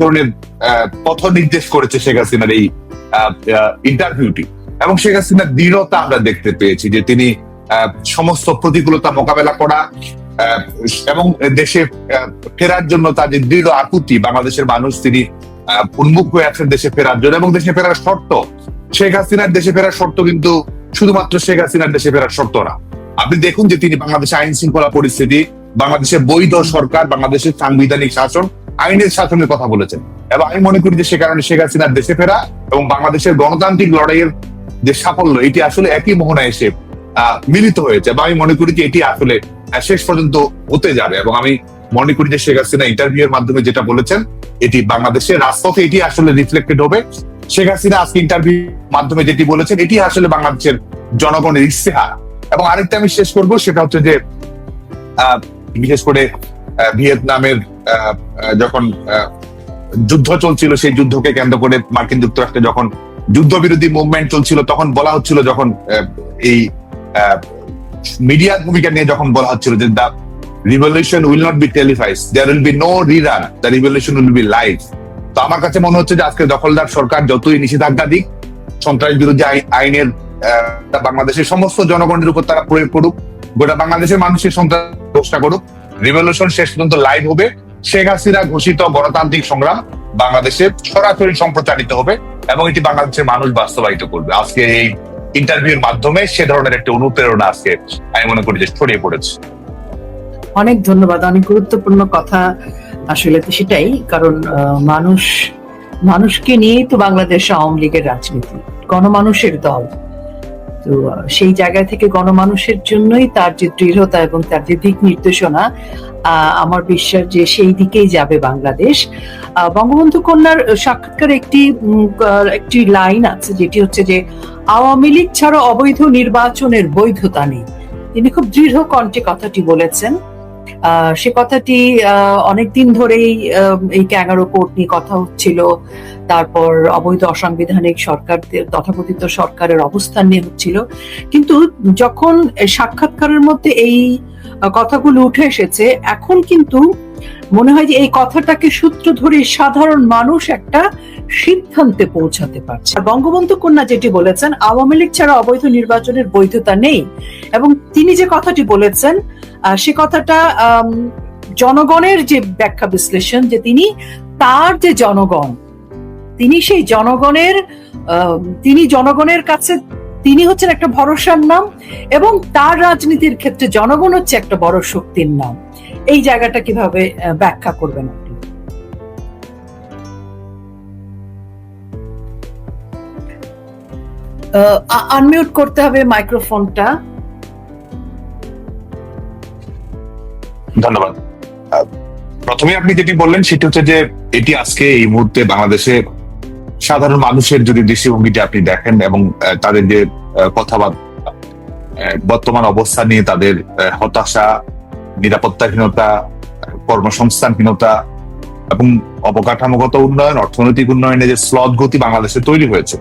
ধরনের পথ নির্দেশ করেছে শেখ হাসিনার এই ইন্টারভিউটি এবং শেখ হাসিনার দৃঢ়তা আমরা দেখতে পেয়েছি যে তিনি সমস্ত প্রতিকূলতা মোকাবেলা করা এবং দেশে ফেরার জন্য তার যে দৃঢ় আকুতি, বাংলাদেশের মানুষ তিনি উন্মুখ হয়ে আছেন দেশে ফেরার জন্য এবং দেশে ফেরার শর্ত। শেখ হাসিনার দেশে ফেরার শর্ত কিন্তু শুধুমাত্র শেখ হাসিনার দেশে ফেরার শর্ত না। আপনি দেখুন যে তিনি বাংলাদেশে আইন শৃঙ্খলা পরিস্থিতি, বাংলাদেশের বৈধ সরকার, বাংলাদেশের সাংবিধানিক শাসন আইনের শাসনের কথা বলেছেন। এবং আমি মনে করি যে সে কারণে শেখ হাসিনার দেশে ফেরা এবং বাংলাদেশের গণতান্ত্রিক লড়াইয়ের যে সাফল্য, এটি আসলে একই মোহনায় এসে মিলিত হয়েছে। এবং আমি মনে করি যে এটি আসলে শেষ পর্যন্ত হতে যাবে। এবং আমি মনে করি যে শেখ হাসিনা ইন্টারভিউ এর মাধ্যমে যেটা বলেছেন, এটি বাংলাদেশের রাজপথে এটি আসলে রিফ্লেক্টেড হবে। শেখ হাসিনা আজকে ইন্টারভিউ মাধ্যমে যেটি বলেছেন, এটি আসলে বাংলাদেশের জনগণের ইস্তেহার এবং আরেকটা আমি শেষ করব, সেটা হচ্ছে যে বিশেষ করে ভিয়েতনামের যখন যুদ্ধ চলছিল, সেই যুদ্ধকে কেন্দ্র করে মার্কিন যুক্তরাষ্ট্রে যখন যুদ্ধবিরোধী মুভমেন্ট চলছিল, তখন বলা হচ্ছিল যখন এই মিডিয়ার ভূমিকা নিয়ে যখন বলা হচ্ছিল যে the revolution will not be televised there will be no rerun the revolution will be live তো আমার কাছে মনে হচ্ছে যে আজকে দখলদার সরকার যতই নিষেধাজ্ঞা দিক, সন্ত্রাস বিরোধী আই- আইনের বাংলাদেশের সমস্ত জনগণের উপর তারা প্রয়োগ করুক, গোটা বাংলাদেশের মানুষের সন্ত্রাস চেষ্টা করুক রিভলিউশন শেষ পর্যন্ত লাইভ হবে। শেখ হাসিনা ঘোষিত গণতান্ত্রিক সংগ্রাম বাংলাদেশে সরাসরি সম্প্রচারিত হবে এবং এটি বাংলাদেশের মানুষ বাস্তবায়িত করবে। আজকে এই ইন্টারভিউর মাধ্যমে সে ধরনের একটা অনুপ্রেরণা আজকে আমি মনে করি যে ছড়িয়ে পড়েছে। অনেক ধন্যবাদ। অনেক গুরুত্বপূর্ণ কথা আসলে তো সেটাই, কারণ মানুষ, মানুষকে নিয়েই তো বাংলাদেশ আওয়ামী লীগের রাজনীতি। গণমানুষের দল। তো সেই জায়গা থেকে গণমানুষের জন্যই তার যে দৃঢ়তা এবং তার যে দিক নির্দেশনা আমার বিশ্বাস যে সেই দিকেই যাবে বাংলাদেশ। বঙ্গবন্ধু কন্যার সাক্ষাৎকার একটি একটি লাইন আছে যেটি হচ্ছে যে, আওয়ামী লীগ ছাড়া অবৈধ নির্বাচনের বৈধতা নেই। তিনি খুব দৃঢ় কণ্ঠে কথাটি বলেছেন। সে কথাটি অনেকদিন ধরেই এই ক্যাঙ্গারো কোর্ট নিয়ে কথা হচ্ছিল। তারপর অবৈধ অসাংবিধানিক সরকার, তথাকথিত সরকারের অবস্থান নিয়ে হচ্ছিল। কিন্তু যখন সাক্ষাৎকারের মধ্যে এই কথাগুলো উঠে এসেছে, এখন কিন্তু মনে হয় যে এই কথাটাকে সূত্র ধরে সাধারণ মানুষ একটা সিদ্ধান্তে পৌঁছাতে পারছে। বঙ্গবন্ধু কন্যা যেটি বলেছেন, আওয়ামী লীগ ছাড়া অবৈধ নির্বাচনের বৈধতা নেই। এবং তিনি যে কথাটি বলেছেন সে কথাটা জনগণের যে ব্যাখ্যা বিশ্লেষণ যে তিনি, তার যে জনগণ, তিনি সেই জনগণের তিনি জনগণের কাছে, তিনি হচ্ছেন একটা ভরসার নাম এবং তার রাজনীতির ক্ষেত্রে জনগণ হচ্ছে একটা বড় শক্তির নাম। এই জায়গাটা কীভাবে ব্যাখ্যা করবেন আনমিউট করতে হবে মাইক্রোফোনটা। ধন্যবাদ। প্রথমে আপনি যেটি বললেন, সেটি হচ্ছে যে এটি আজকে এই মুহূর্তে বাংলাদেশে সাধারণ মানুষের যদি দৃষ্টিভঙ্গিটি আপনি দেখেন এবং তাদের যে কথাবার্তা বর্তমান অবস্থা নিয়ে তাদের হতাশা নিরাপত্তাহীনতা, কর্মসংস্থানহীনতা এবং অবকাঠামোগত উন্নয়ন, অর্থনৈতিক উন্নয়নে যে স্লথ গতি বাংলাদেশে তৈরি হয়েছে,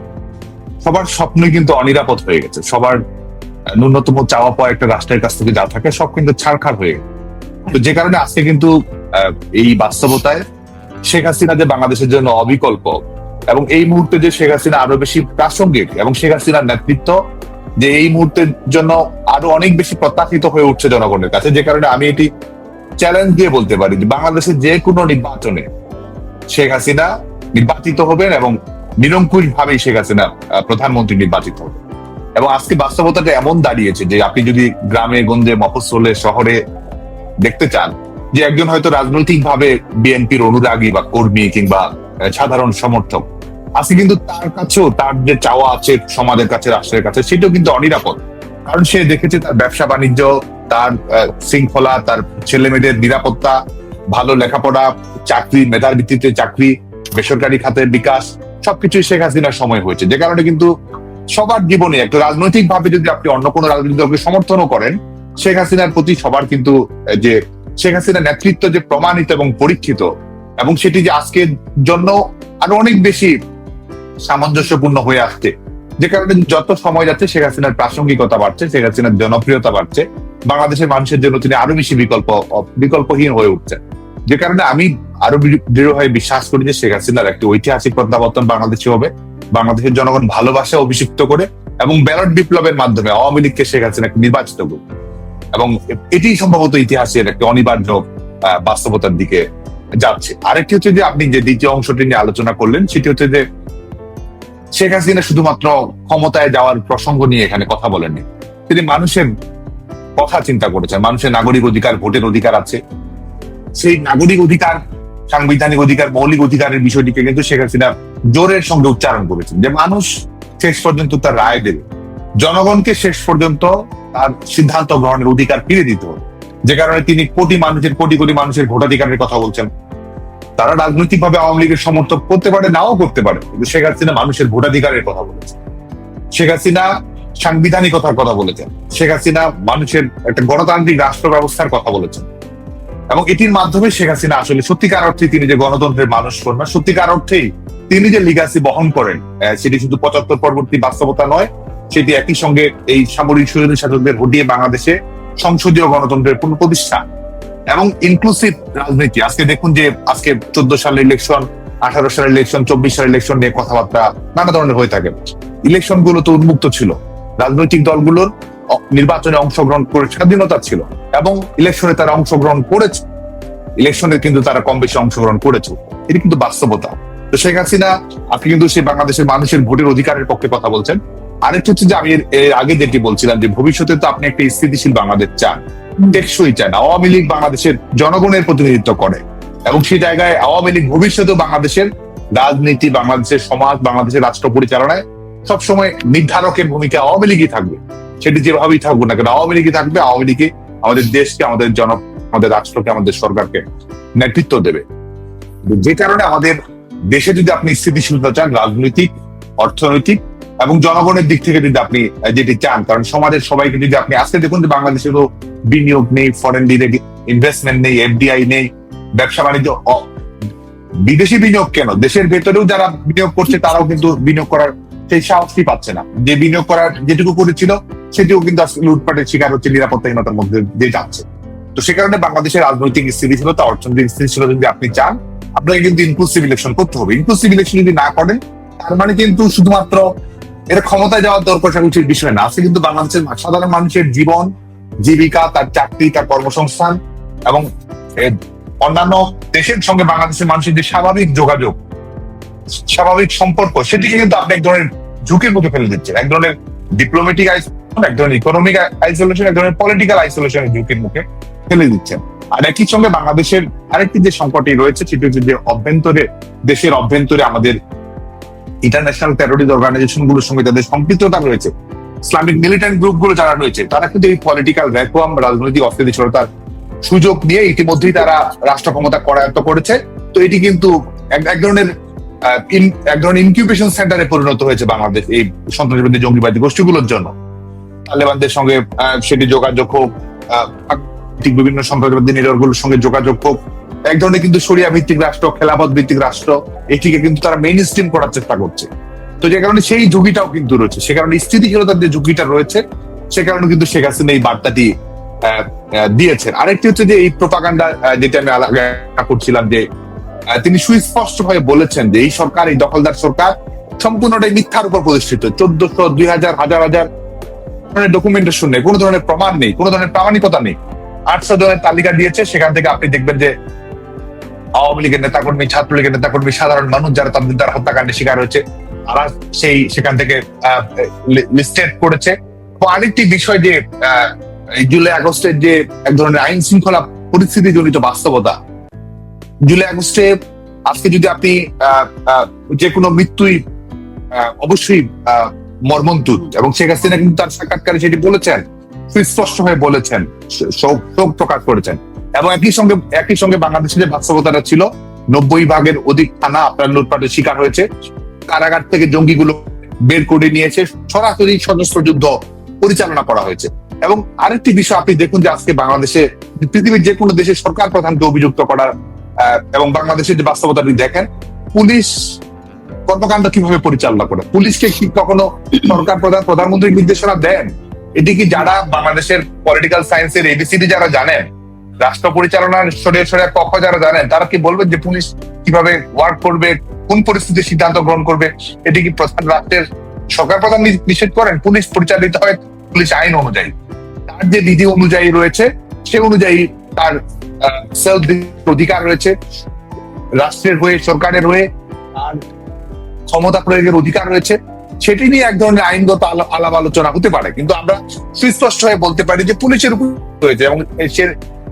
সবার স্বপ্নই কিন্তু অনিরাপদ হয়ে গেছে। সবার ন্যূনতম চাওয়া পাওয়া একটা রাষ্ট্রের কাছ থেকে যা থাকে সব কিন্তু ছাড়খাড় হয়ে গেছে। তো যে কারণে আজকে কিন্তু এই বাস্তবতায় শেখ হাসিনা যে বাংলাদেশের জন্য অবিকল্প এবং এই মুহূর্তে যে শেখ হাসিনা আরও বেশি প্রাসঙ্গিক এবং শেখ হাসিনার নেতৃত্ব যে এই মুহূর্তের জন্য আরও অনেক বেশি প্রত্যাশিত হয়ে উঠছে জনগণের কাছে। যে কারণে আমি এটি চ্যালেঞ্জ দিয়ে বলতে পারি যে বাংলাদেশের যে কোনো নির্বাচনে শেখ হাসিনা নির্বাচিত হবেন এবং নিরঙ্কুশ ভাবেই শেখ হাসিনা প্রধানমন্ত্রী নির্বাচিত হবে এবং আজকে বাস্তবতাটা এমন দাঁড়িয়েছে যে আপনি যদি গ্রামে, গঞ্জে, মফস্বলে, শহরে দেখতে চান যে একজন হয়তো রাজনৈতিক ভাবে বিএনপির অনুরাগী বা কর্মী কিংবা সাধারণ সমর্থক আজকে কিন্তু তার কাছেও তার যে চাওয়া আছে সমাজের কাছে, রাষ্ট্রের কাছে, সেটাও কিন্তু অনিরাপদ। কারণ সে দেখেছে তার ব্যবসা বাণিজ্য, তার শৃঙ্খলা, তার ছেলে মেয়েদের নিরাপত্তা, ভালো লেখাপড়া, চাকরি, মেধার ভিত্তিতে চাকরি, বেসরকারি খাতের বিকাশ সবকিছুই শেখ হাসিনার সময় হয়েছে। যে কারণে কিন্তু সবার জীবনে একটা রাজনৈতিক ভাবে যদি আপনি অন্য কোনো রাজনৈতিক দলকে সমর্থনও করেন, শেখ হাসিনার প্রতি সবার কিন্তু যে শেখ হাসিনার নেতৃত্ব যে প্রমাণিত এবং পরীক্ষিত, এবং সেটি যে আজকের জন্য আরও অনেক বেশি সামঞ্জস্যপূর্ণ হয়ে আসছে। যে কারণে যত সময় যাচ্ছে, শেখ হাসিনার প্রাসঙ্গিকতা বাড়ছে, শেখ হাসিনার জনপ্রিয়তা বাড়ছে, বাংলাদেশের মানুষের জন্য তিনি আরও বেশি বিকল্প, বিকল্পহীন হয়ে উঠছেন। যে কারণে আমি আরও দৃঢ়ভাবে বিশ্বাস করি যে শেখ হাসিনার একটি ঐতিহাসিক প্রত্যাবর্তন বাংলাদেশে হবে। বাংলাদেশের জনগণ ভালোবাসা অভিষিক্ত করে এবং ব্যালট বিপ্লবের মাধ্যমে আওয়ামী লীগকে শেখ হাসিনাকে নির্বাচিত করবে এবং এটি সম্ভবত ইতিহাসের একটি অনিবার্য বাস্তবতার দিকে যাচ্ছে। আরেকটি হচ্ছে যে আপনি যে দ্বিতীয় অংশটি নিয়ে আলোচনা করলেন, সেটি হচ্ছে যে শেখ হাসিনা শুধুমাত্র ক্ষমতায় যাওয়ার প্রসঙ্গ নিয়ে এখানে কথা বলেননি। তিনি মানুষের কথা চিন্তা করেছেন, মানুষের নাগরিক অধিকার, ভোটের অধিকার আছে। সেই নাগরিক অধিকার, সাংবিধানিক অধিকার, মৌলিক অধিকারের বিষয়টিকে কিন্তু শেখ হাসিনা জোরের সঙ্গে উচ্চারণ করেছেন যে মানুষ শেষ পর্যন্ত তার রায় দেবে। জনগণকে শেষ পর্যন্ত তার সিদ্ধান্ত গ্রহণের অধিকার ফিরে দিতে হবে। যে কারণে তিনি কোটি মানুষের, কোটি কোটি মানুষের ভোটাধিকারের কথা বলছেন। তারা রাজনৈতিকভাবে আওয়ামী লীগের সমর্থক করতে পারে, নাও করতে পারে। কিন্তু শেখ হাসিনা মানুষের ভোটাধিকারের কথা বলেছেন। শেখ হাসিনা সাংবিধানিকতার কথা বলেছেন। শেখ হাসিনা মানুষের একটা গণতান্ত্রিক রাষ্ট্র ব্যবস্থার কথা বলেছেন। এবং এটির মাধ্যমে শেখ হাসিনা আসলে সত্যিকার অর্থে তিনি যে গণতন্ত্রের মানুষ, কন্যা, সত্যিকার অর্থেই তিনি যে লিগাসি বহন করেন সেটি শুধু পঁচাত্তর পরবর্তী বাস্তবতা নয়, সেটি একই সঙ্গে এই সামরিক স্বৈরাচারী শাসকদের হটিয়ে বাংলাদেশে সংসদীয় গণতন্ত্রের পুনঃপ্রতিষ্ঠা এবং ইনক্লুসিভ রাজনীতি। আজকে দেখুন যে, আজকে চোদ্দ সালের ইলেকশন আঠারো সালের ইলেকশন চব্বিশ সালের ইলেকশন নিয়ে কথাবার্তা নানা ধরনের হয়ে থাকে। ইলেকশনগুলো তো উন্মুক্ত ছিল। রাজনৈতিক দলগুলোর নির্বাচনে অংশগ্রহণ করে স্বাধীনতা ছিল এবং ইলেকশনে তারা অংশগ্রহণ করেছে। ইলেকশনে কিন্তু তারা কম বেশি অংশগ্রহণ করেছে। এটি কিন্তু বাস্তবতা। তো শেখ হাসিনা, আপনি কিন্তু সেই বাংলাদেশের মানুষের ভোটের অধিকারের পক্ষে কথা বলছেন। আরেকটা হচ্ছে যে, আমি এর আগে যেটি বলছিলাম যে, ভবিষ্যতে তো আপনি একটা স্থিতিশীল বাংলাদেশ চান। টেকসই চান আওয়ামী লীগ বাংলাদেশের জনগণের প্রতিনিধিত্ব করে এবং সেই জায়গায় আওয়ামী লীগ ভবিষ্যতেও বাংলাদেশের রাজনীতি, বাংলাদেশের সমাজ, বাংলাদেশের রাষ্ট্র পরিচালনায় সবসময় নির্ধারকের ভূমিকা আওয়ামী লীগই থাকবে। সেটি যেভাবেই থাকবে না কেন, আওয়ামী লীগই থাকবে, আওয়ামী লীগই আমাদের দেশকে, আমাদের জন, আমাদের রাষ্ট্রকে, আমাদের সরকারকে নেতৃত্ব দেবে। যে কারণে আমাদের দেশে যদি আপনি স্থিতিশীলতা চান, রাজনৈতিক, অর্থনৈতিক এবং জনগণের দিক থেকে যদি আপনি যেটি চান, কারণ সমাজের সবাইকে যদি আপনি আজকে দেখুন যে বাংলাদেশেরও বিনিয়োগ নেই ফরেন ডিরেক্ট ইনভেস্টমেন্ট নেই এফডিআই নেই, ব্যবসা বাণিজ্য বিদেশি বিনিয়োগ কেন? দেশের ভেতরেও যারা বিনিয়োগ করছে, তারাও কিন্তু বিনিয়োগ করার সেই সাহসই পাচ্ছে না। যে বিনিয়োগ করার যেটুকু করেছিল, সেটিও কিন্তু লুটপাটের শিকার হচ্ছে, নিরাপত্তাহীনতার মধ্যে দিয়ে যাচ্ছে। তো সে কারণে বাংলাদেশের রাজনৈতিক স্থিতি স্থিতিশীলতা, অর্থনৈতিক স্থিতিশীলতা যদি আপনি চান, আপনাকে কিন্তু ইনক্লুসিভ ইলেকশন করতে হবে। ইনক্লুসিভ ইলেকশন যদি না করেন, তার মানে কিন্তু শুধুমাত্র এটা ক্ষমতায় যাওয়ার দরকার বিষয় না। আছে কিন্তু বাংলাদেশের সাধারণ মানুষের জীবন জীবিকা, তার চাকরি, তার কর্মসংস্থান এবং অন্যান্য দেশের সঙ্গে বাংলাদেশের মানুষের যে স্বাভাবিক যোগাযোগ, স্বাভাবিক সম্পর্ক, সেটিকে কিন্তু আপনি এক ধরনের ঝুঁকির মুখে ফেলে দিচ্ছেন। এক ধরনের ডিপ্লোমেটিক আইসোলেশন এক ধরনের ইকোনমিক আইসোলেশন এক ধরনের পলিটিক্যাল আইসোলেশনের ঝুঁকির মুখে ফেলে দিচ্ছেন। আর একই সঙ্গে বাংলাদেশের আরেকটি যে সংকটই রয়েছে, সেটি হচ্ছে যে অভ্যন্তরে, দেশের অভ্যন্তরে আমাদের ইন্টারন্যাশনাল টেরোরিস্ট অর্গানাইজেশনগুলোর সঙ্গে যাদের সম্পৃক্ততা রয়েছে। ইসলামিক মিলিটেন্ট গ্রুপগুলো যারা রয়েছে, তারা কিন্তু এই পলিটিক্যাল ভ্যাকুয়াম রাজনৈতিক অস্থিতিশীলতার সুযোগ নিয়ে ইতিমধ্যেই তারা রাষ্ট্র ক্ষমতা করায়ত্ত করেছে। তো এটি কিন্তু এক- ধরনের এক ধরনের ইনকিউবেশন সেন্টারে পরিণত হয়েছে বাংলাদেশ এই সন্ত্রাসবাদী জঙ্গিবাদী গোষ্ঠীগুলোর জন্য। তালেবানদের সঙ্গে সেটি যোগাযোগ হোক বিভিন্ন সন্ত্রাসবাদী নেটওয়ার্কগুলোর সঙ্গে যোগাযোগ হোক, এক ধরনের কিন্তু সরিয়া ভিত্তিক রাষ্ট্র খেলাপথ ভিত্তিক রাষ্ট্র, এটিকে কিন্তু তারা মেইন স্ট্রিম করার চেষ্টা করছে। তো যে কারণে সেই ঝুঁকিটাও কিন্তু রয়েছে। সে কারণে স্থিতিশীলতার যে ঝুঁকিটা রয়েছে, সে কারণে কিন্তু শেখ হাসিনা এই বার্তাটি দিয়েছেন। আরেকটি হচ্ছে যে এই প্রোপাগান্ডা যেটা আমি আলাদা করছিলাম যে তিনি সুস্পষ্ট ভাবে বলেছেন যে এই সরকার, এই দখলদার সরকার সম্পূর্ণটাই মিথ্যার উপর প্রতিষ্ঠিত। চোদ্দশো, দুই হাজার হাজার হাজার ধরনের ডকুমেন্টেশন নেই, কোনো ধরনের প্রমাণ নেই, কোনো ধরনের প্রামাণিকতা নেই। আটশো জনের তালিকা দিয়েছে, সেখান থেকে আপনি দেখবেন যে আওয়ামী লীগের নেতাকর্মী, ছাত্রলীগের নেতাকর্মী, সাধারণ মানুষ যারা তাদের দ্বারা হত্যাকাণ্ডের শিকার হয়েছে তারা সেই, সেখান থেকে লিস্টেড করেছে। আরেকটি বিষয় যে জুলাই আগস্টের যে এক ধরনের আইন শৃঙ্খলা পরিস্থিতি জনিত বাস্তবতা, জুলাই আগস্টে আজকে যদি আপনি যে কোনো মৃত্যুই অবশ্যই মর্মন্তুদ। এবং শেখ হাসিনা কিন্তু তার সাক্ষাৎকারে সেটি বলেছেন, সুস্পষ্ট হয়ে বলেছেন শোক প্রকাশ করেছেন। এবং একই সঙ্গে একই সঙ্গে বাংলাদেশের যে বাস্তবতাটা ছিল, নব্বই ভাগের অধিক থানা আপনার লুটপাটের শিকার হয়েছে। কারাগার থেকে জঙ্গিগুলো বের করে নিয়েছে। সরাসরি সশস্ত্র যুদ্ধ পরিচালনা করা হয়েছে। এবং আরেকটি বিষয়, আপনি দেখুন যে আজকে বাংলাদেশে পৃথিবীর যে কোনো দেশের সরকার প্রধানকে অভিযুক্ত করার এবং বাংলাদেশের যে বাস্তবতা আপনি দেখেন, পুলিশ কর্মকাণ্ড কীভাবে পরিচালনা করে? পুলিশকে কি কখনো সরকার প্রধান প্রধানমন্ত্রীর নির্দেশনা দেন? এটি কি যারা বাংলাদেশের পলিটিক্যাল সায়েন্সের এবিসিডি যারা জানেন, রাষ্ট্র পরিচালনার সরে সরে পক্ষ যারা জানেন, তারা কি বলবেন যে পুলিশ কীভাবে ওয়ার্ক করবে কোন পরিস্থিতি সিদ্ধান্ত গ্রহণ করবে, এটি কি প্রধান রাষ্ট্রের সরকার প্রধান নিষেধ করেন? পুলিশ পরিচালিত হয় পুলিশ আইন অনুযায়ী। তার যে বিধি অনুযায়ী রয়েছে, সে অনুযায়ী তার অধিকার রয়েছে। রাষ্ট্রের হয়ে, সরকারের হয়ে আর ক্ষমতা প্রয়োগের অধিকার রয়েছে। সেটি নিয়ে এক ধরনের আইনগত আলাপ আলোচনা হতে পারে। কিন্তু আমরা সুস্পষ্ট হয়ে বলতে পারি যে পুলিশের উপর হয়েছে এবং সে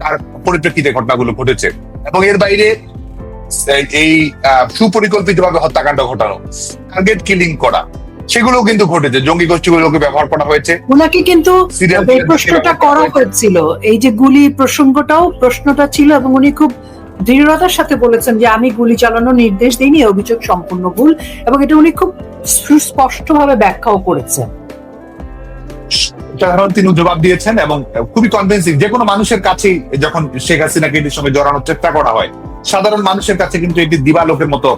তার পরিপ্রেক্ষিতে ঘটনাগুলো ঘটেছে। এবং এর বাইরে এই- সুপরিকল্পিত ভাবে হত্যাকাণ্ড ঘটানো টার্গেট কিলিং করা সেগুলো কিন্তু ঘটেছে। জঙ্গি গোষ্ঠীগুলোকে ব্যবহার করা হয়েছে। ওনাকে কিন্তু এই প্রশ্নটা করা হয়েছিল। এই যে গুলি প্রসঙ্গটাও প্রশ্নটা ছিল এবং উনি খুব দৃঢ়তার সাথে বলেছেন যে আমি গুলি চালানোর নির্দেশ দিইনি অভিযোগ সম্পূর্ণ ভুল। এবং এটা উনি খুব সুস্পষ্ট ভাবে ব্যাখ্যাও করেছেন। সাধারণ তিনি জবাব দিয়েছেন এবং খুবই কনভিন্সিং যে কোনো মানুষের কাছেই যখন শেখ হাসিনাকে এটির সঙ্গে জড়ানোর চেষ্টা করা হয় সাধারণ মানুষের কাছে কিন্তু এটি দিবালোকের মতো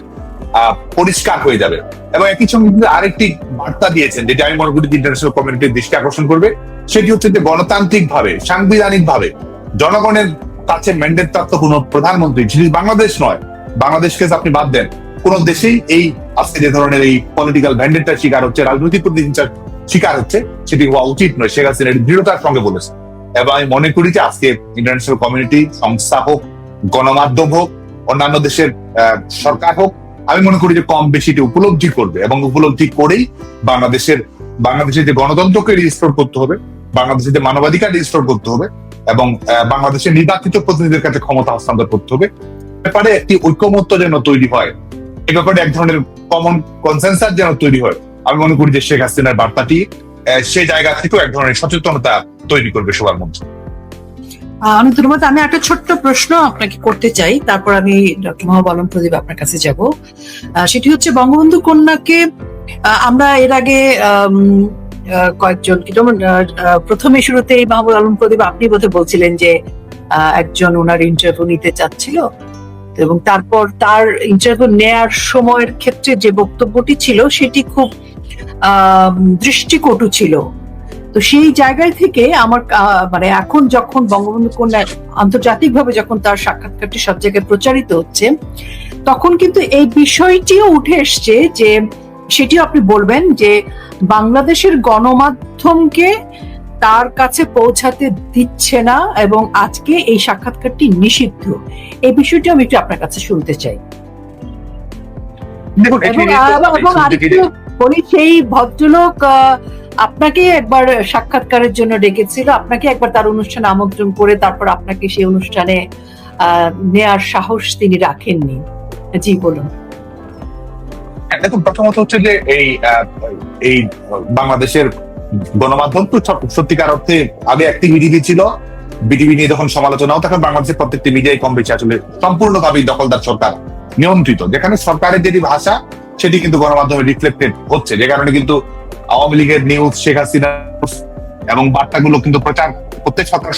পরিষ্কার হয়ে যাবে। এবং একই সঙ্গে কিন্তু আরেকটি বার্তা দিয়েছেন, যেটা আমি মনে করি ইন্টারন্যাশনাল কমিউনিটির দৃষ্টি আকর্ষণ করবে, সেটি হচ্ছে যে গণতান্ত্রিক ভাবে সাংবিধানিক ভাবে জনগণের কাছে ম্যান্ডেট প্রাপ্ত কোন প্রধানমন্ত্রী, যিনি বাংলাদেশ নয়, বাংলাদেশকে আপনি বাদ দেন, কোন দেশেই এই আজকে যে ধরনের এই পলিটিক্যাল ভ্যান্ডেটটার শিকার হচ্ছে, রাজনৈতিক প্রতিহিংসার শিকার হচ্ছে, সেটি হওয়া উচিত নয়। শেখ হাসিনা দৃঢ়তার সঙ্গে বলেছে এবং আমি মনে করি যে আজকে ইন্টারন্যাশনাল কমিউনিটি সংস্থা হোক গণমাধ্যম হোক, অন্যান্য দেশের সরকার হোক, আমি মনে করি যে কম বেশি উপলব্ধি করবে এবং উপলব্ধি করেই বাংলাদেশের বাংলাদেশের যে গণতন্ত্রকে রিস্টোর করতে হবে বাংলাদেশের যে মানবাধিকার রিস্টোর করতে হবে এবং বাংলাদেশের নির্বাচিত প্রতিনিধিদের কাছে ক্ষমতা হস্তান্তর করতে হবে। ব্যাপারে একটি ঐক্যমত্য যেন তৈরি হয়, এ ব্যাপারে এক ধরনের কমন কনসেন্সাস যেন তৈরি হয়, আমি মনে করি যে শেখ হাসিনার বার্তাটি সেই জায়গা থেকেও এক ধরনের সচেতনতা তৈরি করবে সবার মধ্যে। আমি ধন্যবাদ আমি একটা ছোট্ট প্রশ্ন আপনাকে করতে চাই। তারপর আমি ডক্টর মোহাম্মদ আলম প্রদীপ আপনার কাছে যাব। সেটি হচ্ছে বঙ্গবন্ধু কন্যাকে আমরা এর আগে কয়েকজন যেমন প্রথমে শুরুতেই মাহবুব আলম প্রদীপ আপনি বোধহয় বলছিলেন যে একজন ওনার ইন্টারভিউ নিতে চাচ্ছিল। এবং তারপর তার ইন্টারভিউ নেয়ার সময়ের ক্ষেত্রে যে বক্তব্যটি ছিল, সেটি খুব দৃষ্টিকটু ছিল। তো সেই জায়গায় থেকে আমার মানে এখন যখন বঙ্গবন্ধু কন্যা আন্তর্জাতিকভাবে যখন তার সাক্ষাৎকারটি সব জায়গায় প্রচারিত হচ্ছে তখন কিন্তু এই বিষয়টিও উঠে এসছে যে সেটিও আপনি বলবেন যে বাংলাদেশের গণমাধ্যমকে তার কাছে পৌঁছাতে দিচ্ছে না এবং আজকে এই সাক্ষাৎকারটি নিষিদ্ধ। এই বিষয়টি আমি একটু আপনার কাছে শুনতে চাই। এবং সেই ভদ্রলোক আহ, আপনাকে একবার সাক্ষাৎকারের জন্য ডেকেছিল আপনাকে একবার তার অনুষ্ঠানে আমন্ত্রণ করে তারপর আপনাকে সেই অনুষ্ঠানে নেয়ার সাহস তিনি রাখেননি। জি বলুন। হ্যাঁ, দেখুন প্রথমত হচ্ছে যে এই এই বাংলাদেশের গণমাধ্যম তো সত্যিকার অর্থে আগে একটি ছিল নিয়ে যখন সমালোচনা তখন বাংলাদেশের প্রত্যেকটি মিডিয়াই কম বেশি আসলে সম্পূর্ণভাবেই দখলদার সরকার নিয়ন্ত্রিত। যেখানে সরকারের যেটি ভাষা সেটি কিন্তু গণমাধ্যমে রিফ্লেক্টেড হচ্ছে। যে কারণে কিন্তু আওয়ামী লীগের নিউজ শেখ হাসিনা এবং বার্তাগুলো কিন্তু প্রচার করতে সরকার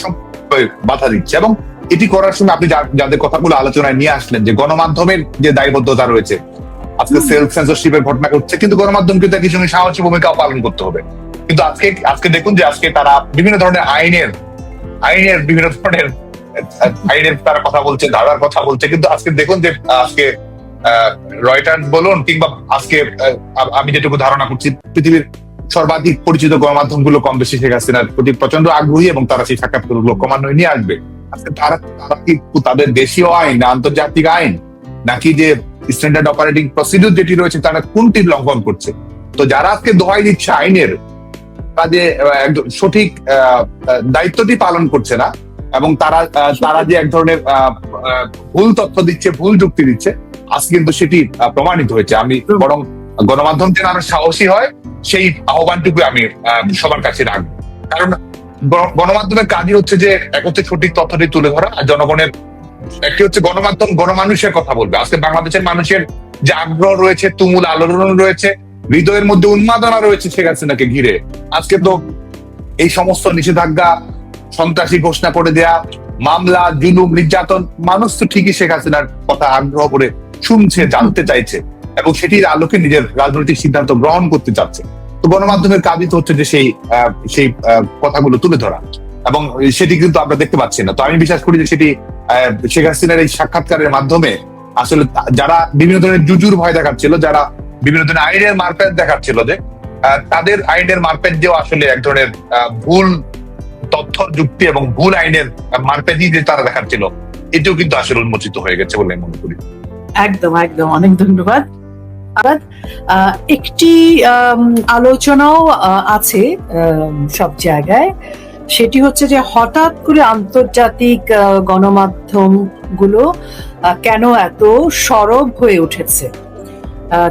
বাধা দিচ্ছে এবং এটি করার সময় আপনি যাদের কথাগুলো আলোচনায় নিয়ে আসলেন যে গণমাধ্যমের যে দায়বদ্ধতা রয়েছে আজকে সেলফ সেন্সরশিপের ঘটনা ঘটছে কিন্তু গণমাধ্যম কিন্তু একই সঙ্গে সাহসী ভূমিকাও পালন করতে হবে। কিন্তু আজকে আজকে দেখুন যে আজকে তারা বিভিন্ন ধরনের আইনের আইনের বিভিন্ন ধরনের আইনের তারা কথা বলছে ধারার কথা বলছে কিন্তু আজকে দেখুন যে আজকে রয়টার্স বলুন কিংবা আজকে আমি যেটুকু ধারণা করছি, পৃথিবীর সর্বাধিক পরিচিত কম বেশি শেখ হাসিনার প্রতি প্রচণ্ড আগ্রহী এবং তারা সেই ক্রমান্বয়ে নিয়ে আসবে। আজকে তারা তারা কি তাদের দেশীয় আইন না আন্তর্জাতিক আইন? নাকি যে স্ট্যান্ডার্ড অপারেটিং প্রসিডিউর যেটি রয়েছে তারা কোনটি লঙ্ঘন করছে? তো যারা আজকে দোহাই দিচ্ছে আইনের যে সঠিক দায়িত্বটি পালন করছে না এবং তারা তারা যে এক ধরনের ভুল তথ্য দিচ্ছে ভুল যুক্তি দিচ্ছে আজকে কিন্তু সেটি প্রমাণিত হয়েছে। আমি বরং গণমাধ্যম যেন আরও সাহসী হয় সেই আহ্বানটুকু আমি সবার কাছে রাখব। কারণ গণমাধ্যমের কাজই হচ্ছে যে এক হচ্ছে সঠিক তথ্যটি তুলে ধরা আর জনগণের একটি হচ্ছে গণমাধ্যম গণমানুষের কথা বলবে। আজকে বাংলাদেশের মানুষের যে আগ্রহ রয়েছে তুমুল আলোড়ন রয়েছে হৃদয়ের মধ্যে উন্মাদনা রয়েছে শেখ হাসিনাকে ঘিরে। আজকে তো এই সমস্ত নিষেধাজ্ঞা সন্ত্রাসী ঘোষণা করে দেয়া, মামলা, জুলুম, নির্যাতন, মানুষ তো ঠিকই শেখ হাসিনার কথা আগ্রহ করে শুনছে, জানতে চাইছে এবং সেটির আলোকে নিজের রাজনৈতিক সিদ্ধান্ত গ্রহণ করতে চাচ্ছে। তো গণমাধ্যমের কাজই তো হচ্ছে যে সেই সেই কথাগুলো তুলে ধরা। এবং সেটি কিন্তু আমরা দেখতে পাচ্ছি না। তো আমি বিশ্বাস করি যে সেটি শেখ হাসিনার এই সাক্ষাৎকারের মাধ্যমে আসলে যারা বিভিন্ন ধরনের জুজুর ভয় দেখাচ্ছিল, যারা বিভিন্ন ধরনের আইনের মারপ্যাচ দেখাচ্ছিল যে তাদের আইনের মারপ্যাচ দিয়েও আসলে এক ধরনের ভুল তথ্য যুক্তি এবং ভুল আইনের মারপ্যাচই যে তারা দেখাচ্ছিল, এটিও কিন্তু আসলে উন্মোচিত হয়ে গেছে বলে মনে করি। একদম একদম। অনেক ধন্যবাদ। একটি আলোচনাও আছে সব জায়গায়। সেটি হচ্ছে যে হঠাৎ করে আন্তর্জাতিক গণমাধ্যমগুলো কেন এত সরব হয়ে উঠেছে?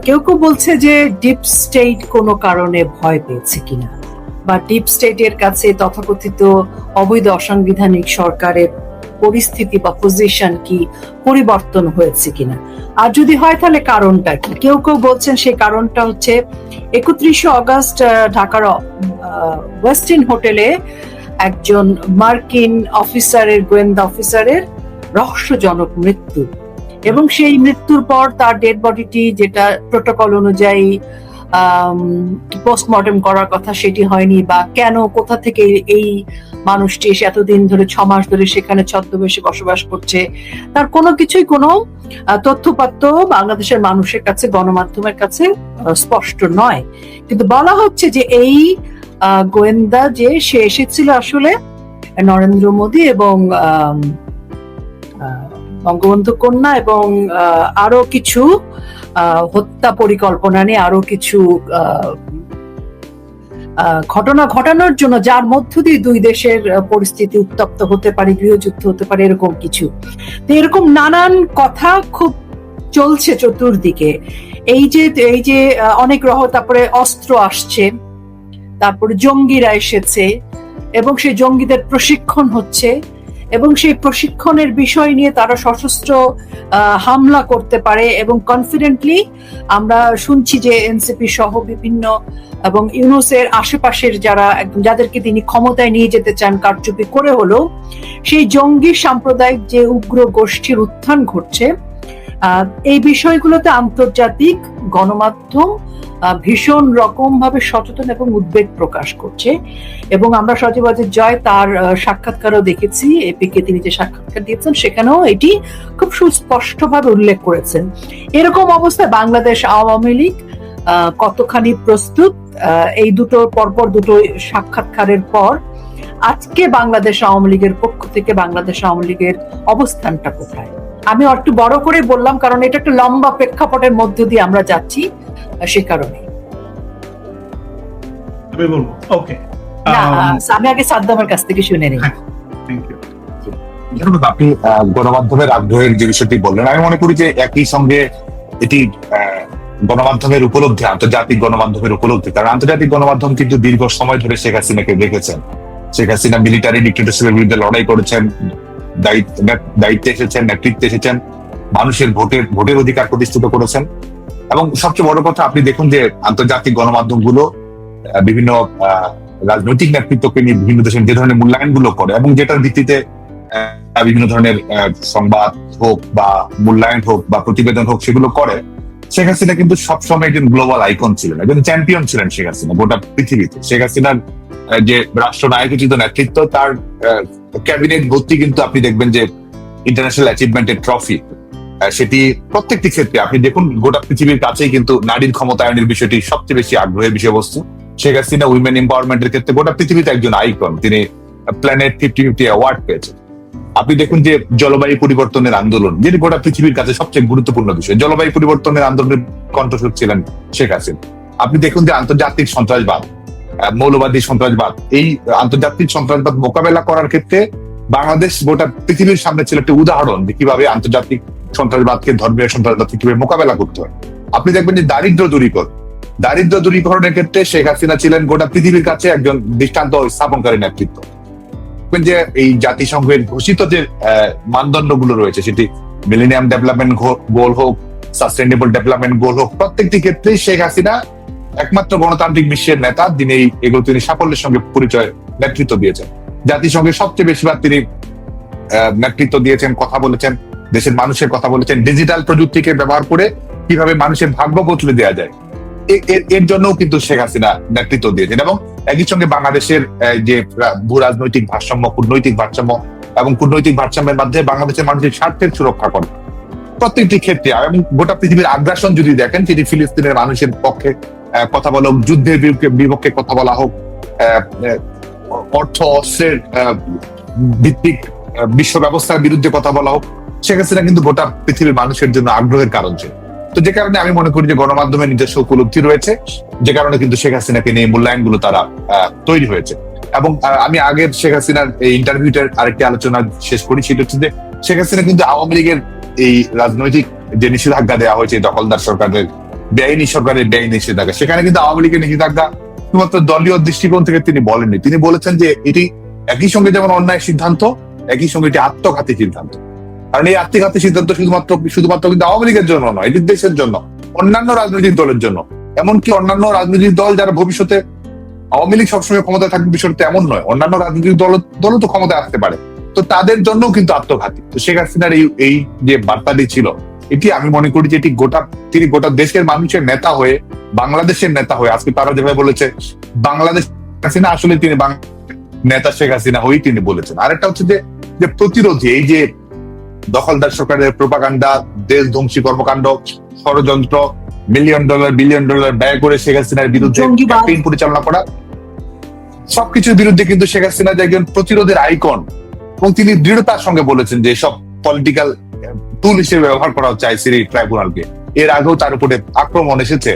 কেউ কেউ বলছে যে ডিপ স্টেট কোনো কারণে ভয় পেয়েছে কিনা। বা ডিপ স্টেটের কাছে তথাকথিত অবৈধ অসাংবিধানিক সরকারের পরিস্থিতি বা পজিশন কি পরিবর্তন হয়েছে কিনা? আর যদি হয় তাহলে কারণটা কি? কেউ কেউ বলছেন সেই কারণটা হচ্ছে একত্রিশে অগস্ট ঢাকার ওয়েস্টিন হোটেলে একজন মার্কিন অফিসারের, গোয়েন্দা অফিসারের রহস্যজনক মৃত্যু। এবং সেই মৃত্যুর পর তার ডেড বডিটি যেটা প্রোটোকল অনুযায়ী পোস্টমর্টেম করার কথা সেটি হয়নি বা কেন, কোথা থেকে এই মানুষটি এসে এতদিন ধরে ছ মাস ধরে সেখানে ছদ্মবেশে বসবাস করছে, তার কোনো কিছুই কোনো তথ্যপাত্র বাংলাদেশের মানুষের কাছে, গণমাধ্যমের কাছে স্পষ্ট নয়। কিন্তু বলা হচ্ছে যে এই গোয়েন্দা যে সে এসেছিল আসলে নরেন্দ্র মোদী এবং বঙ্গবন্ধু কন্যা এবং আরও কিছু হত্যা পরিকল্পনা নিয়ে আরও কিছু ঘটনা ঘটানোর জন্য যার মধ্য দিয়ে দুই দেশের পরিস্থিতি উত্তপ্ত হতে পারে, গৃহযুদ্ধ হতে পারে, এরকম কিছু। তো এরকম নানান কথা খুব চলছে চতুর্দিকে। এই যে এই যে অনেক রহ তারপরে অস্ত্র আসছে, তারপরে জঙ্গিরা এসেছে, এবং সেই জঙ্গিদের প্রশিক্ষণ হচ্ছে। এবং সেই প্রশিক্ষণের বিষয় নিয়ে তারা সশস্ত্র হামলা করতে পারে এবং কনফিডেন্টলি আমরা শুনছি যে এনসিপি সহ বিভিন্ন এবং ইউনুসের আশেপাশের যারা একদম যাদেরকে তিনি ক্ষমতায় নিয়ে যেতে চান কারচুপি করে হলো সেই জঙ্গি সাম্প্রদায়িক যে উগ্র গোষ্ঠীর উত্থান ঘটছে এই বিষয়গুলোতে আন্তর্জাতিক গণমাধ্যম ভীষণ রকম ভাবে সচেতন এবং উদ্বেগ প্রকাশ করছে। এবং আমরা সজীবাজের জয় তার সাক্ষাৎকারও দেখেছি। এপিকে তিনি যে সাক্ষাৎকার দিয়েছেন, সেখানেও এটি খুব সুস্পষ্টভাবে উল্লেখ করেছেন। এরকম অবস্থায় বাংলাদেশ আওয়ামী লীগ কতখানি প্রস্তুত? এই দুটো, পরপর দুটো সাক্ষাৎকারের পর আজকে বাংলাদেশ আওয়ামী লীগের পক্ষ থেকে বাংলাদেশ আওয়ামী লীগের অবস্থানটা কোথায়? আমি একটু বড় করে বললাম কারণ এটা একটা লম্বা প্রেক্ষাপটের মধ্য দিয়ে আমরা যাচ্ছি সে কারণে। আমি বলব ওকে আমি আগে সাদ্দামের কাছ থেকে শুনে নিই। থ্যাংক ইউ ধন্যবাদ আপনি গণমাধ্যমের আগ্রহের যে বিষয়টি বললেন আমি মনে করি যে একই সঙ্গে এটি গণমাধ্যমের উপলব্ধি আন্তর্জাতিক গণমাধ্যমের উপলব্ধি। কারণ আন্তর্জাতিক গণমাধ্যম কিন্তু দীর্ঘ সময় ধরে শেখ হাসিনাকে দেখেছেন। শেখ হাসিনা মিলিটারি ডিক্টেটরশিপের বিরুদ্ধে লড়াই করেছেন দায়িত্ব- এসেছেন নেতৃত্বে এসেছেন মানুষের ভোটের ভোটের অধিকার প্রতিষ্ঠিত করেছেন। এবং সবচেয়ে বড় কথা আপনি দেখুন যে আন্তর্জাতিক গণমাধ্যমগুলো আহ, বিভিন্ন রাজনৈতিক নেতৃত্বকে নিয়ে বিভিন্ন দেশের যে ধরনের মূল্যায়নগুলো করে এবং যেটার ভিত্তিতে বিভিন্ন ধরনের সংবাদ হোক বা মূল্যায়ন হোক বা প্রতিবেদন হোক সেগুলো করে শেখ হাসিনা কিন্তু সবসময় একজন গ্লোবাল আইকন ছিলেন একজন চ্যাম্পিয়ন ছিলেন শেখ হাসিনা গোটা পৃথিবীতে। শেখ হাসিনার যে রাষ্ট্রনায়কোচিত নেতৃত্ব তার ক্যাবিনেট ভর্তি কিন্তু আপনি দেখবেন যে ইন্টারন্যাশনাল অ্যাচিভমেন্টের ট্রফি সেটি প্রত্যেকটি ক্ষেত্রে। আপনি দেখুন, গোটা পৃথিবীর কাছেই কিন্তু নারীর ক্ষমতায়নের বিষয়টি সবচেয়ে বেশি আগ্রহের বিষয়বস্তু। শেখ হাসিনা উইমেন এম্পাওয়ারমেন্টের ক্ষেত্রে গোটা পৃথিবীতে একজন আইকন তিনি প্ল্যানেট ফিফটি ফিফটি অ্যাওয়ার্ড পেয়েছেন। আপনি দেখুন যে জলবায়ু পরিবর্তনের আন্দোলন যেটি গোটা পৃথিবীর কাছে সবচেয়ে গুরুত্বপূর্ণ বিষয়। জলবায়ু পরিবর্তনের আন্দোলনের কণ্ঠস্বর ছিলেন শেখ হাসিনা। আপনি দেখুন যে আন্তর্জাতিক সন্ত্রাসবাদ মৌলবাদী সন্ত্রাসবাদ। এই আন্তর্জাতিক সন্ত্রাসবাদ মোকাবেলা করার ক্ষেত্রে বাংলাদেশ গোটা পৃথিবীর সামনে ছিল একটি উদাহরণ যে কীভাবে আন্তর্জাতিক সন্ত্রাসবাদকে, ধর্মীয় সন্ত্রাসবাদকে কীভাবে মোকাবেলা করতে হয়। আপনি দেখবেন যে দারিদ্র দূরীকরণ। দারিদ্র দূরীকরণের ক্ষেত্রে শেখ হাসিনা ছিলেন গোটা পৃথিবীর কাছে একজন দৃষ্টান্ত স্থাপনকারী নেতৃত্ব। যে এই জাতিসংঘের ঘোষিত যে মানদণ্ডগুলো রয়েছে, সেটি মিলেনিয়াম ডেভেলপমেন্ট গোল হোক সাস্টেনেবল ডেভেলপমেন্ট গোল হোক, প্রত্যেকটি ক্ষেত্রেই শেখ হাসিনা একমাত্র গণতান্ত্রিক বিশ্বের নেতা যিনি এগুলো তিনি সাফল্যের সঙ্গে পরিচয়, নেতৃত্ব দিয়েছেন। জাতিসংঘের সবচেয়ে বেশিরভাগ তিনি নেতৃত্ব দিয়েছেন, কথা বলেছেন, দেশের মানুষের কথা বলেছেন, ডিজিটাল প্রযুক্তিকে ব্যবহার করে কীভাবে মানুষের ভাগ্য বদলে দেওয়া যায়। এর- এর জন্য কিন্তু শেখ হাসিনা নেতৃত্ব দিয়েছেন এবং একই সঙ্গে বাংলাদেশের যে ভূ রাজনৈতিক ভারসাম্য, কূটনৈতিক ভারসাম্য এবং কূটনৈতিক ভারসাম্যের মাধ্যমে বাংলাদেশের মানুষের স্বার্থের সুরক্ষা করে। প্রত্যেকটি ক্ষেত্রে, এবং গোটা পৃথিবীর আগ্রাসন যদি দেখেন, সেটি ফিলিস্তিনের মানুষের পক্ষে কথা বলা হোক যুদ্ধের বিপক্ষে কথা বলা হোক অর্থ, অস্ত্রের ভিত্তিক বিশ্ব ব্যবস্থার বিরুদ্ধে কথা বলা হোক হাসিনা কিন্তু গোটা পৃথিবীর মানুষের জন্য আগ্রহের কারণ ছিল তো যে কারণে আমি মনে করি যে গণমাধ্যমে নিজস্ব উপলব্ধি রয়েছে, যে কারণে কিন্তু শেখ হাসিনাকে নিয়ে মূল্যায়নগুলো তারা তৈরি হয়েছে। এবং আমি আগের শেখ হাসিনার এই ইন্টারভিউটার আরেকটি আলোচনা শেষ করি, সেটা হচ্ছে যে শেখ হাসিনা কিন্তু আওয়ামী লীগের এই রাজনৈতিক যে নিষেধাজ্ঞা দেওয়া হয়েছে দখলদার সরকারের বেআইনি সরকারের বেআইনি নিষেধাজ্ঞা। সেখানে কিন্তু আওয়ামী লীগের নিষেধাজ্ঞা, শুধুমাত্র দলীয় দৃষ্টিকোণ থেকে তিনি বলেননি। তিনি বলেছেন যে এটি একই সঙ্গে যেমন অন্যায় সিদ্ধান্ত, একই সঙ্গে এটি আত্মঘাতী সিদ্ধান্ত। কারণ এই আত্মঘাতী সিদ্ধান্ত শুধুমাত্র শুধুমাত্র কিন্তু আওয়ামী লীগের জন্য নয়, এটি দেশের জন্য, অন্যান্য রাজনৈতিক দলের জন্য। এমনকি অন্যান্য রাজনৈতিক দল যারা ভবিষ্যতে আওয়ামী লীগ সবসময় ক্ষমতায় থাকবে, বিষয়টা তেমন নয়, অন্যান্য রাজনৈতিক দল, দলও তো ক্ষমতায় আসতে পারে। তো তাদের জন্য কিন্তু আত্মঘাতী। তো শেখ হাসিনার এই এই যে বার্তাটি ছিল এটি আমি মনে করি যে এটি গোটা তিনি গোটা দেশের মানুষের নেতা হয়ে বাংলাদেশের নেতা হয়ে আজকে তারা যেভাবে বলেছে বাংলাদেশ হাসিনা আসলে তিনি নেতা শেখ হাসিনা হয়েই তিনি বলেছেন। আরেকটা হচ্ছে যে যে প্রতিরোধী এই যে দখলদার সরকারের প্রোপাগান্ডা দেশ ধ্বংসী কর্মকাণ্ড ষড়যন্ত্র মিলিয়ন ডলার বিলিয়ন ডলার ব্যয় করে শেখ হাসিনার বিরুদ্ধে ক্যাম্পেইন পরিচালনা করা সবকিছুর বিরুদ্ধে কিন্তু শেখ হাসিনা যে একজন প্রতিরোধের আইকন এবং তিনি দৃঢ়তার সঙ্গে বলেছেন যে সব পলিটিক্যাল টুল হিসেবে ব্যবহার করা হচ্ছে আইসিরি ট্রাইব্যুনালকে। এর আগেও তার উপরে আক্রমণ এসেছে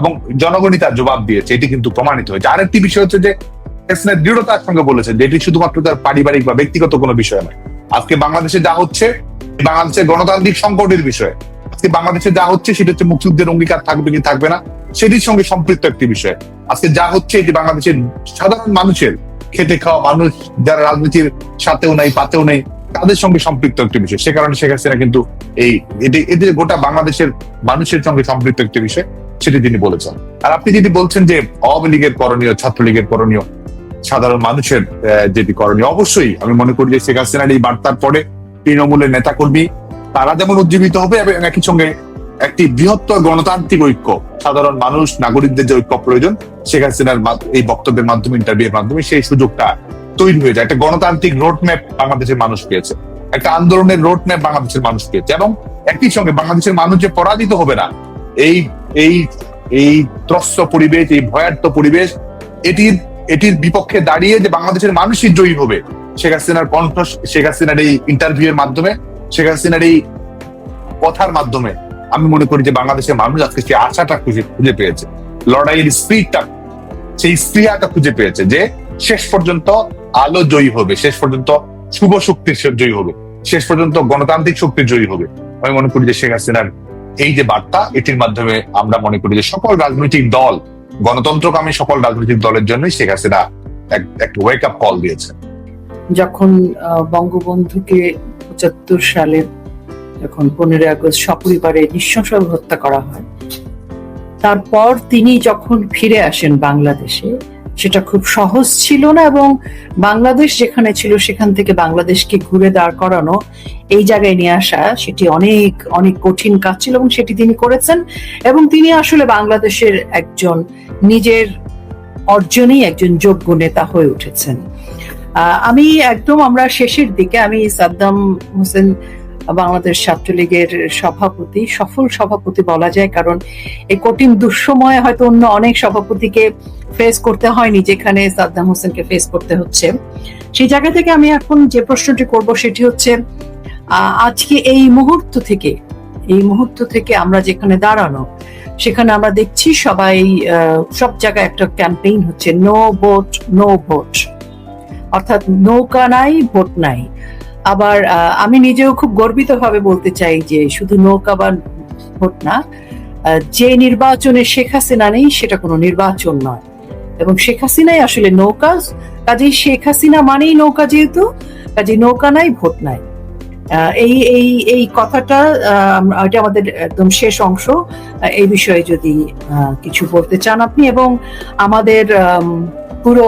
এবং জনগণই তার জবাব দিয়েছে, এটি কিন্তু প্রমাণিত হয়েছে। আরেকটি বিষয় হচ্ছে যে হাসিনা দৃঢ়তার সঙ্গে বলেছেন যে এটি শুধুমাত্র তার পারিবারিক বা ব্যক্তিগত কোনো বিষয় নয়। আজকে বাংলাদেশে যা হচ্ছে বাংলাদেশের গণতান্ত্রিক সংকটের বিষয়। আজকে বাংলাদেশে যা হচ্ছে, সেটা হচ্ছে মুক্তিযুদ্ধের অঙ্গীকার থাকবে কি থাকবে না, সেটির সঙ্গে সম্পৃক্ত একটি বিষয়। আজকে যা হচ্ছে, এটি বাংলাদেশের সাধারণ মানুষের খেটে খাওয়া মানুষ, যারা রাজনীতির সাথেও নেই, পাতেও নেই তাদের সঙ্গে সম্পৃক্ত একটি বিষয়। সে কারণে শেখ হাসিনা কিন্তু এই এটি গোটা বাংলাদেশের মানুষের সঙ্গে সম্পৃক্ত একটি বিষয়, সেটি তিনি বলেছেন। আর আপনি যদি বলছেন যে আওয়ামী লীগের করণীয়, ছাত্রলীগের করণীয়, সাধারণ মানুষের যেটি করণীয়, অবশ্যই আমি মনে করি যে শেখ হাসিনার এই বার্তার পরে তৃণমূলের নেতাকর্মী, তারা যেমন উজ্জীবিত হবে, এবং একই সঙ্গে একটি বৃহত্তর গণতান্ত্রিক ঐক্য, সাধারণ মানুষ, নাগরিকদের যে ঐক্য প্রয়োজন, শেখ হাসিনার এই বক্তব্যের মাধ্যমে ইন্টারভিউর মাধ্যমে, সেই সুযোগটা তৈরি হয়ে যায়। একটা গণতান্ত্রিক রোড ম্যাপ বাংলাদেশের মানুষ পেয়েছে। একটা আন্দোলনের রোড ম্যাপ বাংলাদেশের মানুষ পেয়েছে এবং একই সঙ্গে বাংলাদেশের মানুষ যে পরাজিত হবে না, এই এই এই ত্রস্ত পরিবেশ, এই ভয়ার্থ পরিবেশ, এটির এটির বিপক্ষে দাঁড়িয়ে যে বাংলাদেশের মানুষই জয়ী হবে, শেখ হাসিনার কণ্ঠ, শেখ হাসিনার এই ইন্টারভিউ এর মাধ্যমে, শেখ হাসিনার এই কথার মাধ্যমে আমি মনে করি যে বাংলাদেশের মানুষ আজকে সেই আশাটা খুঁজে খুঁজে পেয়েছে। লড়াইয়ের স্পিডটা সেই স্প্রিয়াটা খুঁজে পেয়েছে যে শেষ পর্যন্ত আলো জয়ী হবে, শেষ পর্যন্ত শুভ শক্তির জয়ী হবে, শেষ পর্যন্ত গণতান্ত্রিক শক্তির জয়ী হবে। আমি মনে করি যে শেখ হাসিনার এই যে বার্তা, এটির মাধ্যমে আমরা মনে করি যে সকল রাজনৈতিক দল, গণতন্ত্রকামী সকল রাজনৈতিক দলের জন্যই শেখ হাসিনা একটা ওয়েক আপ কল দিয়েছে। যখন বঙ্গবন্ধুকে পঁচাত্তর সালে যখন পনেরোই আগস্ট সপরিবারে নৃশংসভাবে হত্যা করা হয়, তারপর তিনি যখন ফিরে আসেন বাংলাদেশে সেটা খুব সহজ ছিল না এবং বাংলাদেশ যেখানে ছিল সেখান থেকে বাংলাদেশকে ঘুরে দাঁড় করানো, এই জায়গায় নিয়ে আসা সেটি অনেক অনেক কঠিন কাজ ছিল এবং সেটি তিনি করেছেন। এবং তিনি আসলে বাংলাদেশের একজন নিজের অর্জনেই একজন যোগ্য নেতা হয়ে উঠেছেন। আমি একদম আমরা শেষের দিকে আমি সাদ্দাম হোসেন বাংলাদেশ ছাত্রলীগের সভাপতি, সফল সভাপতি বলা যায়, কারণ এই কঠিন দুঃসময়ে হয়তো অন্য অনেক সভাপতিকে ফেস করতে হয়নি, যেখানে সাদ্দাম হোসেনকে ফেস করতে হচ্ছে। সেই জায়গা থেকে আমি এখন যে প্রশ্নটি করব সেটি হচ্ছে আজকে এই মুহূর্ত থেকে, এই মুহূর্ত থেকে আমরা যেখানে দাঁড়ানো, সেখানে আমরা দেখছি সবাই সব জায়গায় একটা ক্যাম্পেইন হচ্ছে নো ভোট নো ভোট অর্থাৎ নৌকা নাই, ভোট নাই। আবার আমি নিজেও খুব গর্বিত ভাবে বলতে চাই যে শুধু নৌকা বা ভোট না যে নির্বাচনে শেখ হাসিনা নেই, সেটা কোনো নির্বাচন নয়। এবং শেখ হাসিনাই আসলে নৌকা, কাজেই শেখ হাসিনা মানেই নৌকা যেহেতু কাজে নৌকা নাই, ভোট নাই। এই এই এই কথাটা এটা আমাদের একদম শেষ অংশ। এই বিষয়ে যদি কিছু বলতে চান আপনি এবং আমাদের পুরো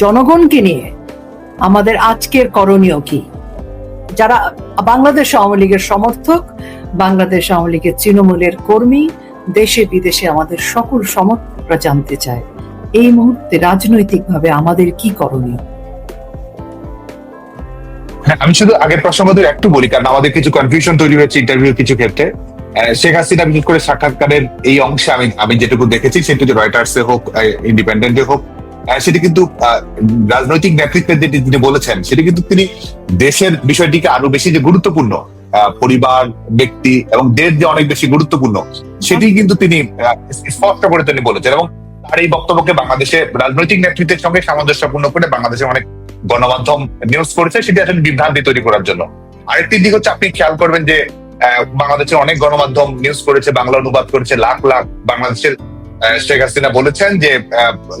জনগণকে নিয়ে আমাদের আজকের করণীয় কি? যারা বাংলাদেশ আওয়ামী লীগের সমর্থক বাংলাদেশ আওয়ামী লীগের তৃণমূলের কর্মী দেশে বিদেশে আমাদের সকল সমর্থকরা জানতে চায় এই মুহূর্তে রাজনৈতিকভাবে আমাদের কি করণীয়? হ্যাঁ, আমি শুধু আগের প্রসঙ্গদের একটু বলি কারণ আমাদের কিছু কনফিউশন তৈরি হয়েছে ইন্টারভিউ কিছু ক্ষেত্রে। শেখ হাসিনা বিশেষ করে সাক্ষাৎকারের এই অংশে আমি আমি যেটুকু দেখেছি সেটুকু রয়টার্সে হোক ইন্ডিপেন্ডেন্টে হোক সেটি কিন্তু রাজনৈতিক নেতৃত্বের যেটি তিনি বলেছেন, সেটি কিন্তু তিনি দেশের বিষয়টিকে আরও বেশি যে গুরুত্বপূর্ণ পরিবার, ব্যক্তি এবং দেশ যে অনেক বেশি গুরুত্বপূর্ণ, সেটি কিন্তু তিনি স্পষ্ট করে তিনি বলেছেন এবং তার এই বক্তব্যকে বাংলাদেশে রাজনৈতিক নেতৃত্বের সঙ্গে সামঞ্জস্যপূর্ণ করে বাংলাদেশের অনেক গণমাধ্যম নিউজ করেছে, সেটি আসলে বিভ্রান্তি তৈরি করার জন্য। আরেকটি দিক হচ্ছে, আপনি খেয়াল করবেন যে বাংলাদেশের অনেক গণমাধ্যম নিউজ করেছে, বাংলা অনুবাদ করেছে, লাখ লাখ বাংলাদেশের শেখ হাসিনা বলেছেন যে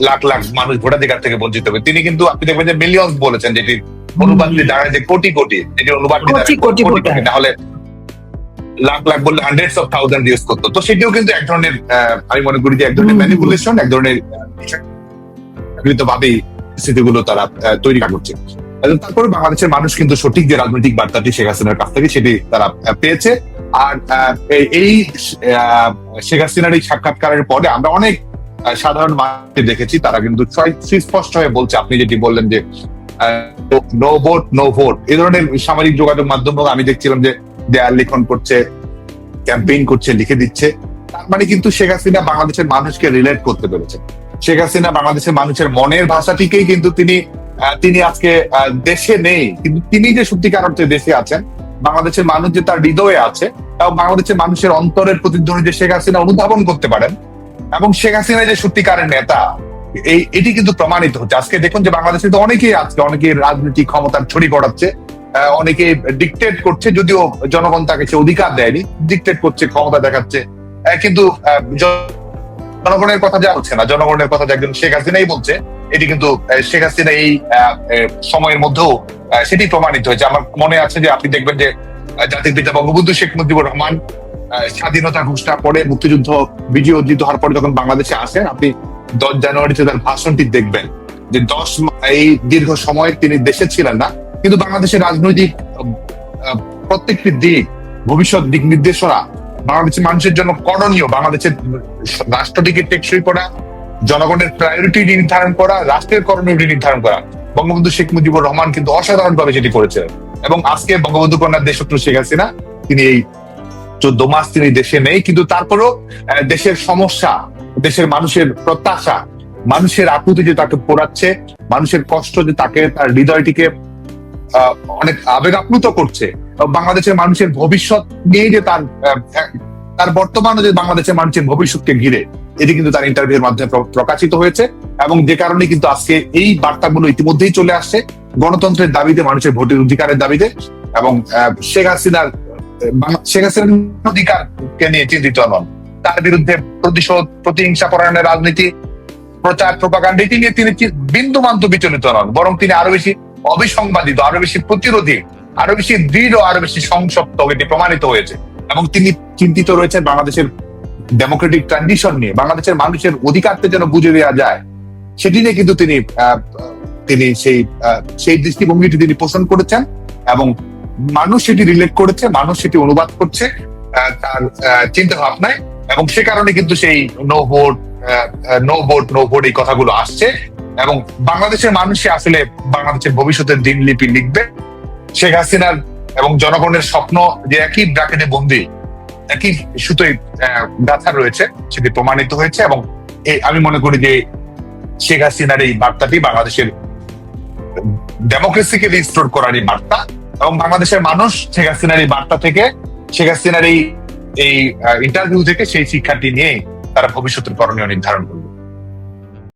লাখ লাখ মানুষ ভোটাধিকার থেকে বঞ্চিত হবে। তিনি কিন্তু আপনি দেখবেন যে মিলিয়ন বলেছেন যেটি অনুবাদ দাঁড়ায় যে কোটি কোটি যেটি অনুবাদ তাহলে লাখ লাখ বললে অফ থাউজেন্ড ইউজ করতো। তো সেটিও কিন্তু এক ধরনের আমি মনে করি যে এক ধরনের ম্যানিপুলেশন এক ধরনের ভাবেই স্মৃতিগুলো তারা তৈরি করছে। তারপরে বাংলাদেশের মানুষ কিন্তু সঠিক যে রাজনৈতিক বার্তাটি শেখ হাসিনার কাছ থেকে সেটি তারা পেয়েছে। আর এই- শেখ হাসিনার এই সাক্ষাৎকারের পরে আমরা অনেক সাধারণ মানুষকে দেখেছি, তারা কিন্তু সুস্পষ্ট হয়ে বলছে, আপনি যেটি বললেন যে নো ভোট নো ভোট। এই ধরনের সামাজিক যোগাযোগ মাধ্যম আমি দেখছিলাম যে দেয়াল লিখন করছে, ক্যাম্পেইন করছে, লিখে দিচ্ছে। তার মানে কিন্তু শেখ হাসিনা বাংলাদেশের মানুষকে রিলেট করতে পেরেছে। শেখ হাসিনা বাংলাদেশের মানুষের মনের ভাষাটিকেই কিন্তু তিনি তিনি আজকে দেশে নেই। কিন্তু তিনি যে সত্যিকার অর্থে দেশে আছেন বাংলাদেশের মানুষ যে তার হৃদয়ে আছে এবং বাংলাদেশের মানুষের অন্তরের প্রতিধ্বনি যে শেখ হাসিনা অনুধাবন করতে পারেন, এবং শেখ হাসিনা যে সত্যিকারের নেতা, এই, এটি কিন্তু প্রমাণিত হচ্ছে। আজকে দেখুন যে বাংলাদেশে তো অনেকেই আজকে অনেকেই রাজনৈতিক ক্ষমতার ছড়ি পড়াচ্ছে অনেকে ডিকটেট করছে, যদিও জনগণ তাকে সে অধিকার দেয়নি ডিকটেট করছে, ক্ষমতা দেখাচ্ছে কিন্তু জনগণের কথা যা হচ্ছে না, জনগণের কথা যে একজন শেখ হাসিনাই বলছে এটি কিন্তু শেখ হাসিনা এই সময়ের মধ্যেও সেটি প্রমাণিত হয়েছে। আমার মনে আছে যে আপনি দেখবেন যে জাতির পিতা বঙ্গবন্ধু শেখ মুজিবুর রহমান স্বাধীনতা ঘোষণা পরে মুক্তিযুদ্ধ বিজয় অর্জিত হওয়ার পরে যখন বাংলাদেশে আসেন, আপনি দশ জানুয়ারিতে তার ভাষণটি দেখবেন যে দশ এই দীর্ঘ সময় তিনি দেশে ছিলেন না। কিন্তু বাংলাদেশের রাজনৈতিক প্রত্যেকটি দিক, ভবিষ্যৎ দিক নির্দেশনা, বাংলাদেশের মানুষের জন্য করণীয়, বাংলাদেশের রাষ্ট্রটিকে টেকসই করা জনগণের প্রায়োরিটি নির্ধারণ করা, রাষ্ট্রের করণীয় নির্ধারণ করা। বঙ্গবন্ধু শেখ মুজিবুর রহমান কিন্তু অসাধারণ ভাবে সেটি করেছেন। এবং আজকে বঙ্গবন্ধু কন্যার দেশত্র শেখ হাসিনা, তিনি এই চোদ্দ মাস তিনি দেশে নেই, কিন্তু তারপরেও দেশের সমস্যা, দেশের মানুষের প্রত্যাশা, মানুষের আকুতি যে তাকে পোড়াচ্ছে, মানুষের কষ্ট যে তাকে, তার হৃদয়টিকে অনেক আবেগ আপ্লুত করছে বাংলাদেশের মানুষের ভবিষ্যৎ নিয়ে যে তার তার বর্তমানে যে বাংলাদেশের মানুষের ভবিষ্যৎকে ঘিরে এটি কিন্তু তার ইন্টারভিউর মাধ্যমে প্রকাশিত হয়েছে এবং যে কারণে কিন্তু আজকে এই বার্তাগুলো ইতিমধ্যেই চলে আসছে গণতন্ত্রের দাবিতে, মানুষের ভোটের অধিকারের দাবিতে এবং শেখ হাসিনার শেখ হাসিনার অধিকারকে নিয়ে চিন্তিত নন। তার বিরুদ্ধে প্রতিশোধ, প্রতিহিংসা পরায়ণের রাজনীতি, প্রচার, প্রপাগান্ড, এটি নিয়ে তিনি চি- বিন্দুমান্ত বিচলিত নন। বরং তিনি আরও বেশি অবিসংবাদিত, আরও বেশি প্রতিরোধী, আরও বেশি দৃঢ়, আরও বেশি সংসপ্ত এটি প্রমাণিত হয়েছে। এবং তিনি চিন্তিত রয়েছেন বাংলাদেশের ডেমোক্রেটিক ট্রানজিশন নিয়ে, বাংলাদেশের মানুষের অধিকারকে যেন বুঝে দেওয়া যায়, সেটি নিয়ে কিন্তু তিনি তিনি সেই সেই দৃষ্টিভঙ্গিটি তিনি পোষণ করেছেন এবং মানুষ সেটি রিলেট করেছে, মানুষ সেটি অনুবাদ করছে তার চিন্তা ভাবনায় এবং সে কারণে কিন্তু সেই no vote no vote no vote এই কথাগুলো আসছে এবং বাংলাদেশের মানুষই আসলে বাংলাদেশের ভবিষ্যতের দিনলিপি লিখবে। শেখ হাসিনার এবং জনগণের স্বপ্ন যে একই ব্র্যাকেটে বন্দি একই সুতোয় ব্যথা রয়েছে, সেটি প্রমাণিত হয়েছে এবং আমি মনে করি যে শেখ হাসিনার এই বার্তাটি বাংলাদেশের ডেমোক্রেসিকে রিস্টোর করার এই বার্তা এবং বাংলাদেশের মানুষ শেখ হাসিনার এই বার্তা থেকে, শেখ হাসিনার এই এই ইন্টারভিউ থেকে সেই শিক্ষাটি নিয়ে তারা ভবিষ্যতের করণীয় নির্ধারণ করবে।